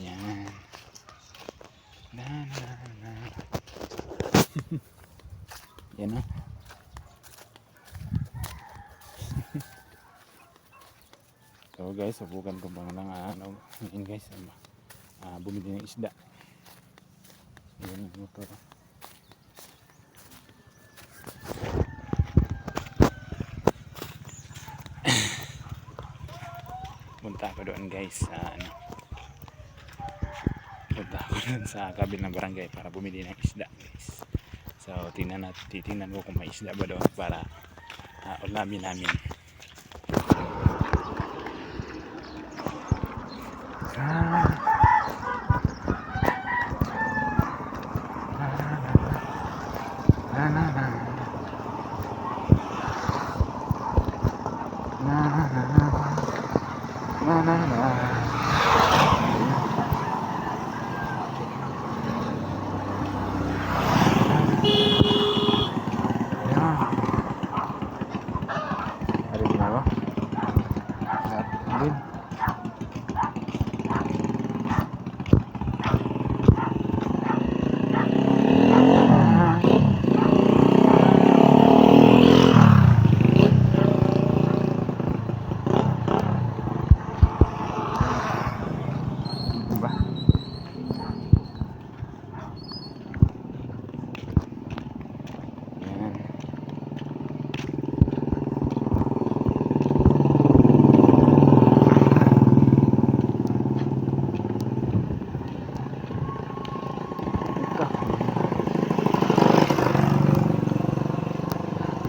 Yan. Na, na, na. Yan o. so guys, subukan ko bang lang ano, ngayon guys, ano, ah, bumili ng isda. Yan yung motor. Punta ako doon guys sa ano. Punta ako doon sa kabilang barangay para bumili ng isda guys. So tingnan natin, titingnan ko kung may isda ba doon para uh, ulamin namin.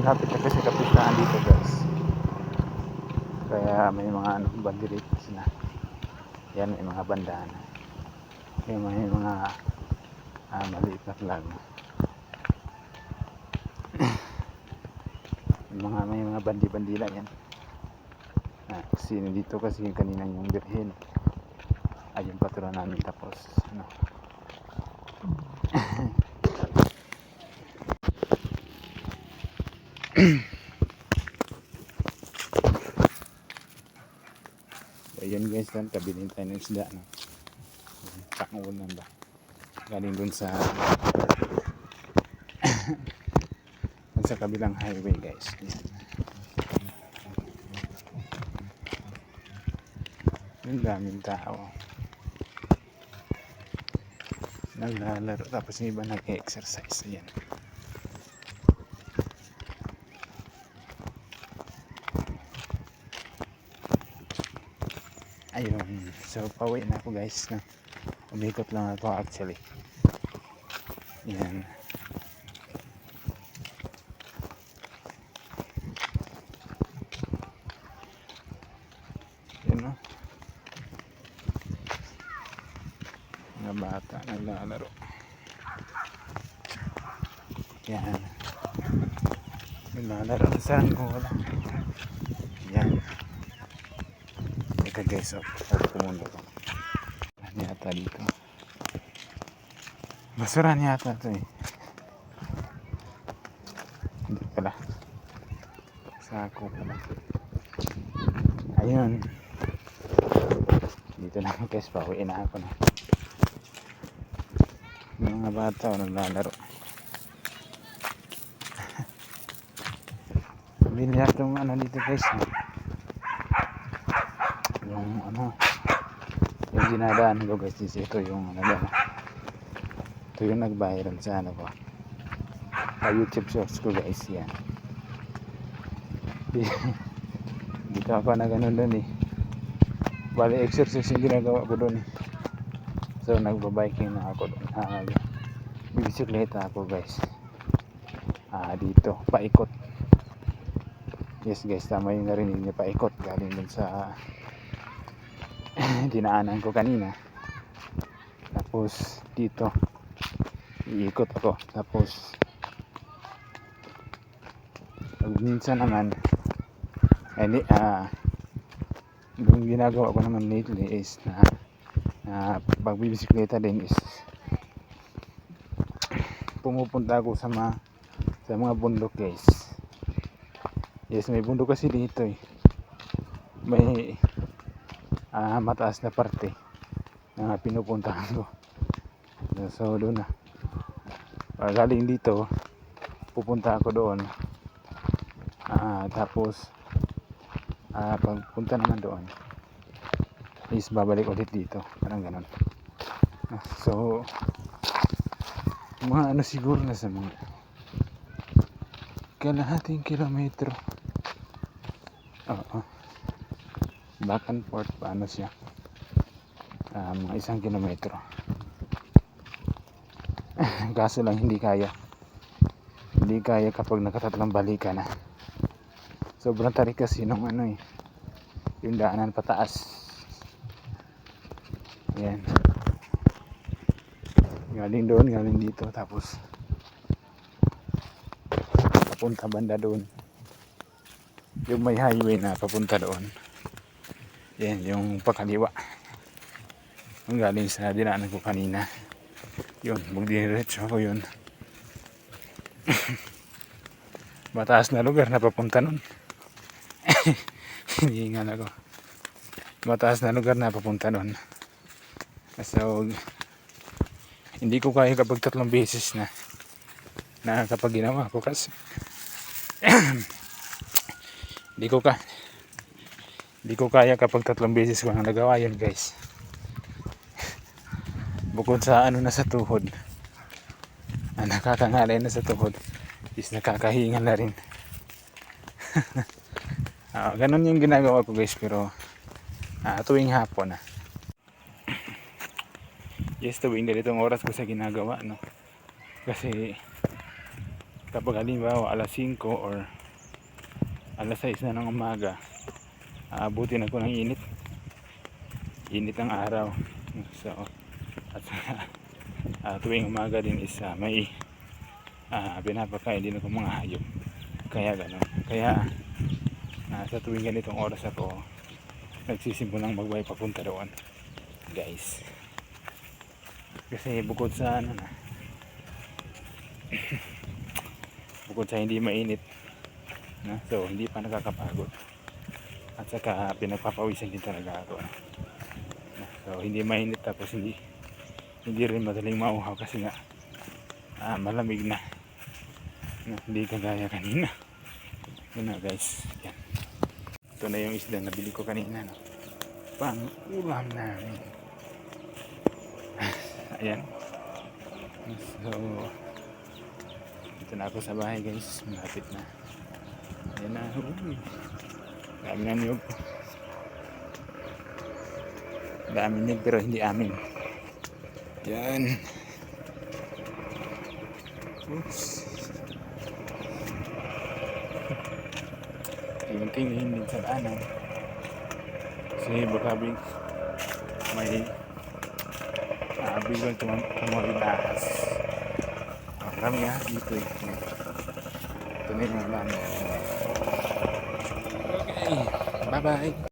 Lapit na kasi kapitaan dito guys. Kaya may mga ano, banderitas na. Yan may mga bandana. Kaya may mga ah, maliit na flag. May mga may mga bandi-bandila yan. Ah, sino dito kasi kanina yung birhen. Ayun patron namin tapos ano. Ayan guys, dan kabilin tayo ng isda. No? Pangulan ba? Galing dun sa dun sa kabilang highway guys. Ayan. Yung daming tao. Naglalaro. Tapos yung iba nag-exercise. Ayan. Ayun. So, pauwi na ako guys. No? Umikot lang ako actually. Yan. Yan no. Mga bata naglalaro. Yan. Naglalaro. Saan ko wala? Yan. Teka guys, oh, pumundo ko. Ano yata dito? Basura yata ito eh. Hindi pala. Sako pala. Ayun. Dito ako guys, pauwiin na ako na. Mga bata oh, naglalaro. Pamilya itong ano dito guys. eh. yung ano yung dinadaan ko guys. Is ito yung ano ba ito yung nag-viral sa ano ko. Sa youtube shorts ko guys. Yan. Dito ako na ganun doon eh. Bali exercise yung ginagawa ko doon eh. So nagbabiking na ako doon ah, bibisikleta ako guys. Ah dito. Paikot. Yes guys. Tama yung narinig niya paikot. Galing dun sa dinaanan ko kanina. Tapos dito. Iikot ako. Tapos pag minsan naman hindi ah yung ginagawa ko naman lately is na na pagbibisikleta din is pumupunta ako sa mga sa mga bundok guys. Yes may bundok kasi dito eh. May ah, mataas na parte na pinupuntahan ko. So doon na. Pag galing dito, pupunta ako doon. Ah, tapos ah pagpunta naman doon is babalik ulit dito. Parang ganun. Ah, So mga ano siguro na sa mga kalahating kilometro. Oo. Back and forth paano siya? Ah, mga isang kilometro. Kaso lang hindi kaya. Hindi kaya kapag nakatatlong balik ka na. Sobrang tarik kasi nung ano eh. Yung daanan pataas. Ayan. Galing doon, galing dito. Tapos papunta banda doon. Yung may highway na papunta doon. Yan, yung pakaliwa. Yung galing sa dinaanan ko kanina. Yun, magdiretso ako yun. Mataas na lugar na papunta nun. Hinihingal ako. Mataas na lugar na papunta nun. So, hindi ko kaya kapag tatlong beses na na kapag ginawa ko kasi hindi ko ka hindi ko kaya kapag tatlong beses ko na nagawa yun guys. Bukod sa ano na sa tuhod. Na nakakangalay na sa tuhod. Is nakakahinga na rin. Ah, ganun yung ginagawa ko guys pero ah, tuwing hapon na yes tuwing ganitong oras ko sa ginagawa no? Kasi kapag halimbawa alas 5 or alas 6 na ng umaga aabutin ako ng init. Init ang araw. So at ah, tuwing umaga din is ah, may ah, pinapakain din ako mga hayop. Kaya gano'n kaya ah, sa tuwing ganitong oras ako nagsisimulang magbay papunta doon guys. Kasi bukod sa ano na bukod sa hindi mainit na so hindi pa nakakapagod at saka pinagpapawisan din talaga ako. So hindi mainit tapos hindi hindi rin madaling mauhaw kasi nga ah, malamig na. Na hindi kagaya kanina. Yun na guys. Yan. Ito na yung isda na bili ko kanina no? pang ulam namin. Ayan. So dito na ako sa bahay guys. Malapit na. Ayan na. Uy dami na niyog. Dami niyog pero hindi amin. Yan. Oops. Tingin-tingin din sa daanan kasi baka may uh, biglang tumam tumawid ahas marami nga dito eh. Ito na yung mga 拜拜